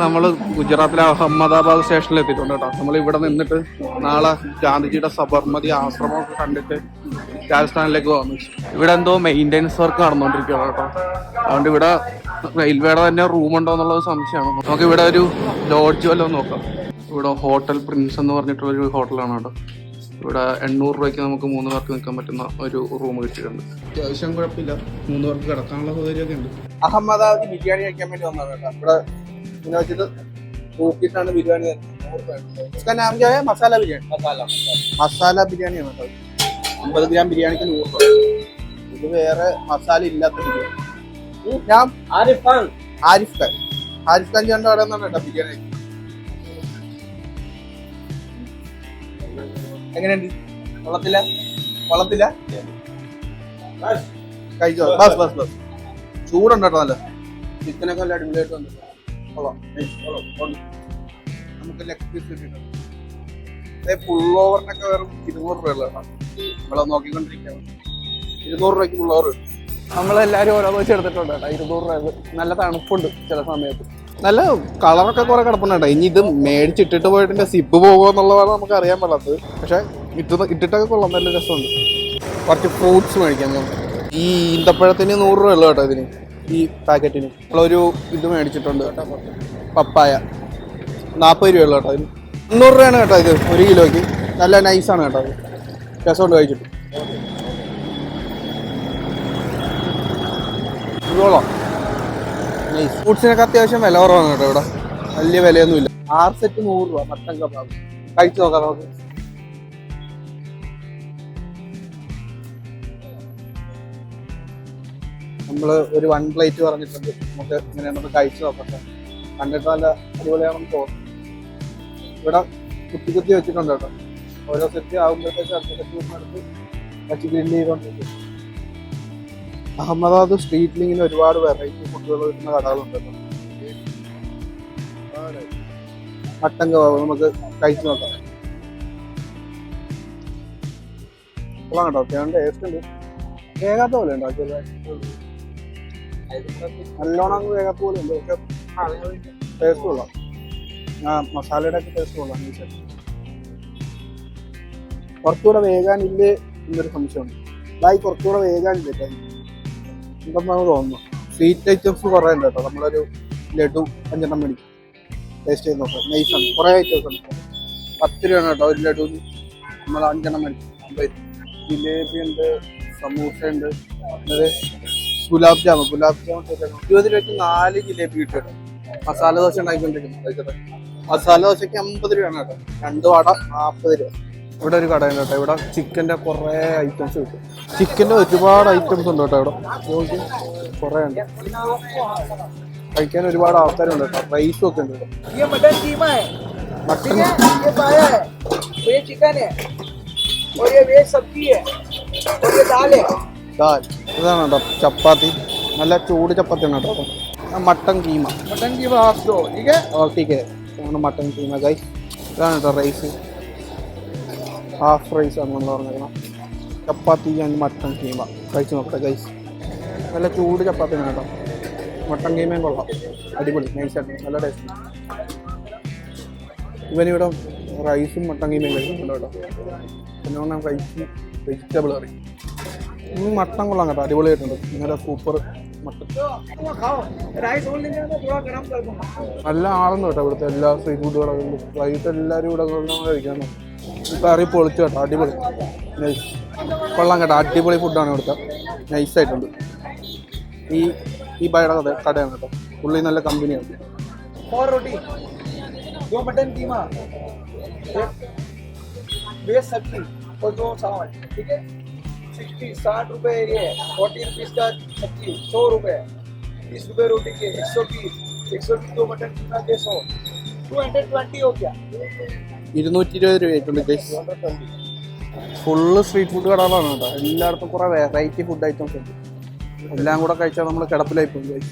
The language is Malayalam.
നമ്മൾ ഗുജറാത്തിലെ അഹമ്മദാബാദ് സ്റ്റേഷനിൽ എത്തിയിട്ടുണ്ട് കേട്ടോ. നമ്മൾ ഇവിടെ നിന്നിട്ട് നാളെ ഗാന്ധിജിയുടെ സബർമതി ആശ്രമമൊക്കെ കണ്ടിട്ട് രാജസ്ഥാനിലേക്ക് പോകുന്നു ഇവിടെ എന്തോ മെയിന്റെനൻസ് വർക്ക് നടന്നുകൊണ്ടിരിക്കുകയാണ് കേട്ടോ. അതുകൊണ്ട് ഇവിടെ റെയിൽവേയുടെ തന്നെ റൂം ഉണ്ടോ എന്നുള്ളത് സംശയമാണ്. നമുക്ക് ഇവിടെ ഒരു ലോഡ്ജ് വല്ലതും നോക്കാം. ഇവിടെ ഹോട്ടൽ പ്രിൻസ് എന്ന് പറഞ്ഞിട്ടുള്ളൊരു ഹോട്ടലാണ് കേട്ടോ. ഇവിടെ എണ്ണൂറ് രൂപയ്ക്ക് നമുക്ക് മൂന്ന് പേർക്ക് നിൽക്കാൻ പറ്റുന്ന ഒരു റൂം കിട്ടിയിട്ടുണ്ട്. അത്യാവശ്യം കുഴപ്പമില്ല. മൂന്ന് പേർക്ക് കിടക്കാനുള്ള സൗകര്യമൊക്കെ ഉണ്ട്. അഹമ്മദാബാദ് ബിരിയാണി കഴിക്കാൻ വേണ്ടി വന്നതാണ് കേട്ടോ. ഇവിടെ ഇങ്ങനെ വെച്ചിട്ട് തൂക്കിയിട്ടാണ് ബിരിയാണി ചിക്കൻ ആണെങ്കിൽ മസാല ബിരിയാണി മസാല മസാല ബിരിയാണിയാണ് കേട്ടോ. അമ്പത് ഗ്രാം ബിരിയാണിക്ക് നൂറ് രൂപ. ഇത് വേറെ മസാല ഇല്ലാത്ത ബിരിയാണി. ഞാൻ ആരിഫ് ഖാൻ. ആരിഫ് ഖാൻ. ആരിഫ് ഖാൻ ചേട്ടന്റെ അവിടെ നിന്നാണ് കേട്ടോ ബിരിയാണി. എങ്ങനെയുണ്ട്? കൊള്ളത്തില്ല? കൊള്ളത്തില്ല? കഴിച്ചോ? ബസ് ബസ് ബസ്. ചൂടുണ്ടോ നല്ല. ചിക്കനൊക്കെ നല്ല അടിപൊളിയായിട്ട് വന്നിട്ടുണ്ട്. നമുക്ക് ലെഗ് പീസ് കിട്ടിയിട്ടുണ്ട് ഫുൾ ഓവറിനൊക്കെ വെറും ഇരുന്നൂറ് രൂപയുള്ള നമ്മളെ നോക്കിക്കൊണ്ടിരിക്കുകയാണ്. ഇരുന്നൂറ് രൂപയ്ക്ക് ഫുൾ ഓവർ നമ്മളെല്ലാവരും ഓരോ വെച്ച് എടുത്തിട്ടുണ്ട് കേട്ടോ. ഇരുന്നൂറ് രൂപ. നല്ല തണുപ്പുണ്ട് ചില സമയത്ത്. നല്ല കളറൊക്കെ കുറെ കിടപ്പുണ്ട് കേട്ടോ. ഇനി ഇത് മേടിച്ചിട്ടിട്ട് പോയിട്ട് സിബ് പോകുമോ എന്നുള്ളതാണ് നമുക്ക് അറിയാൻ പാടാത്തത് പക്ഷെ ഇട്ട് ഇട്ടിട്ടൊക്കെ കൊള്ളാം. നല്ല രസമുണ്ട്. കുറച്ച് ഫ്രൂട്ട്സ് മേടിക്കാൻ ഈ ഈന്തപ്പഴത്തിന് നൂറ് രൂപ ഉള്ളു കേട്ടോ ഇതിന്. ഈ പാക്കറ്റിന്. നമ്മളൊരു ഇത് മേടിച്ചിട്ടുണ്ട് കേട്ടോ. പപ്പായ. നാൽപ്പത് രൂപയുള്ള കേട്ടോ അതിന്. മുന്നൂറ് രൂപയാണ് കേട്ടോ ഇത് ഒരു കിലോയ്ക്ക്. നല്ല നൈസാണ് കേട്ടോ അത്. രസമുണ്ട് കഴിച്ചിട്ട്. ഇതോളാം നൈസ് ഫ്രൂട്ട്സിനൊക്കെ അത്യാവശ്യം വില കുറവാണ് കേട്ടോ ഇവിടെ. വലിയ വിലയൊന്നുമില്ല. ആറ് സെറ്റ് നൂറ് രൂപ. Mutton kebab. കഴിച്ചു നോക്കാം നമുക്ക്. നമ്മൾ ഒരു വൺ പ്ലേറ്റ് പറഞ്ഞിട്ടുണ്ട്. നമുക്ക് ഇങ്ങനെ നമുക്ക് കഴിച്ചു നോക്കട്ടെ. കണ്ടിട്ട് നല്ല അടിപൊളിയാണെന്ന് തോന്നുന്നു. ഇവിടെ കുത്തി കുത്തി വെച്ചിട്ടുണ്ട് കേട്ടോ. ഓരോ സെറ്റ് ആകുമ്പോഴത്തേക്ക് അടുത്ത സെറ്റ് എടുത്ത് വെച്ച് ഗ്രില്ല് ചെയ്തോണ്ടിരിക്കും. അഹമ്മദാബാദ് സ്ട്രീറ്റിൽ ഇങ്ങനെ ഒരുപാട് വെറൈറ്റി ഫുഡുകൾ കിട്ടുന്ന കടകളുണ്ട് മട്ടങ്ക നമുക്ക് കഴിച്ചു നോക്കാം. കൊള്ളാം കേട്ടോ. ടേസ്റ്റ് ഉണ്ട്. കേൾക്കാത്ത പോലെ ഉണ്ടോ ചെറുതായിട്ട്. നല്ലോണം അങ്ങ് പോലും പക്ഷെ ടേസ്റ്റ് കൊള്ളാം. ആ മസാലയുടെ ഒക്കെ ടേസ്റ്റ് കൊള്ളാം എന്ന് വെച്ചാൽ കുറച്ചുകൂടെ വേകാനില്ലേ എന്നൊരു സംശയമുണ്ട്. ഇതായി കുറച്ചുകൂടെ വേകാനില്ലേ ഉണ്ടെന്നാണ് തോന്നുന്നു. സ്വീറ്റ് ഐറ്റംസ് കുറേ ഉണ്ട് കേട്ടോ. നമ്മളൊരു ലഡു അഞ്ചെണ്ണം മേടിക്കും. ടേസ്റ്റ് ചെയ്ത് നോക്കാം. നൈസാണ് കുറേ ഐറ്റംസ് ഉണ്ട്. പത്ത് രൂപയാണ് കേട്ടോ. ഒരു ലഡു നമ്മൾ അഞ്ചെണ്ണം മേടിക്കും. ജിലേബി ഉണ്ട് സമൂസ ഉണ്ട്. ഗുലാബ് ജാമുൻ ഗുലാബ് ജാമുൻ ഇരുപത് രൂപയ്ക്ക് നാല് ജിലേബി കിട്ടും മസാല ദോശ ഉണ്ടാക്കിക്കൊണ്ടിരിക്കുന്നത് മസാല ദോശയ്ക്ക് അമ്പത് രൂപയാണ് കേട്ടോ. രണ്ട് വട നാൽപ്പത് രൂപ. ഇവിടെ ഒരു കടയുണ്ട് കേട്ടോ. ഇവിടെ ചിക്കന്റെ കുറേ ഐറ്റംസ് കിട്ടും. ചിക്കന്റെ ഒരുപാട് ഐറ്റംസ് ഉണ്ട് കേട്ടോ ഇവിടെ. കുറേ ഉണ്ട്. കഴിക്കാൻ ഒരുപാട് ആൾക്കാരുണ്ട് കേട്ടോ. റൈസും ഒക്കെ ഉണ്ട് മട്ടൻ ചിക്കൻ ദാൽ ഇതാണ് കേട്ടോ ചപ്പാത്തി. നല്ല ചൂട് ചപ്പാത്തിയാണ് കേട്ടോ മട്ടൻ കീമ. മട്ടൻ കീമ ഹാഫ്റ്റോ ഓക്കെ ഓക്കെ മട്ടൻ കീമ കൈ ഇതാണ് കേട്ടോ റൈസ് ഹാഫ് റൈസ് ആണ് നമ്മൾ പറഞ്ഞിരിക്കണം ചപ്പാത്തി ആൻഡ് മട്ടൻ കീമ. കഴിച്ച് നോക്കട്ടെ കൈസ് നല്ല ചൂട് ചപ്പാത്തിയാണ് കേട്ടോ. മട്ടൻ കീമയും കൊള്ളാം. അടിപൊളി നൈസായിട്ട് നല്ല ടേസ്റ്റ് ഇവനിവിടെ റൈസും മട്ടൻ കീമയും കഴിക്കുന്നുണ്ട് കേട്ടോ. പിന്നെ കഴിച്ച് വെജിറ്റബിൾ കറി. ഇനി മട്ടൻ കൊള്ളാം കേട്ടോ അടിപൊളിയായിട്ടുണ്ട് ഇങ്ങനെ സൂപ്പർ മട്ടൻ वो खाओ राइस और लेंगे तो थोड़ा गरम कर दूंगा നല്ല ആളെന്ന് കേട്ടോ ഇവിടുത്തെ എല്ലാ സ്ട്രീറ്റ് ഫുഡ് കടകളിലും വൈകിട്ട് എല്ലാവരും ഇവിടെ കൊണ്ടാണ് കഴിക്കാൻ കറി പൊളിച്ചു കേട്ടോ അടിപൊളി നൈസ് കൊള്ളാം കേട്ടോ അടിപൊളി ഫുഡാണ് ഇവിടുത്തെ നൈസായിട്ടുണ്ട് ഈ ഈ ബയുടെ കട കടയാണ് കേട്ടോ പുള്ളി നല്ല കമ്പനിയാണ് और रोटी दो मटन कीमा एक वेज सब्जी और दो चावल ठीक है सिक्सटी साठ रुपए ये फोर्टी रुपीज का सब्जी सौ रुपए तीस रुपए रोटी के एक सौ बीस एक सौ बीस दो मटन कीमा के सौ टू हंड्रेड ट्वेंटी हो गया ഇരുന്നൂറ്റി ഇരുപത് രൂപയായിട്ടുണ്ട് ഗൈസ് ഫുള്ള് സ്ട്രീറ്റ് ഫുഡ് കടകളാണ് കേട്ടോ എല്ലായിടത്തും കുറേ വെറൈറ്റി ഫുഡ് ഐറ്റംസ് ഉണ്ട് എല്ലാം കൂടെ കഴിച്ചാൽ നമ്മൾ കിടപ്പിലായി പോകും ഗൈസ്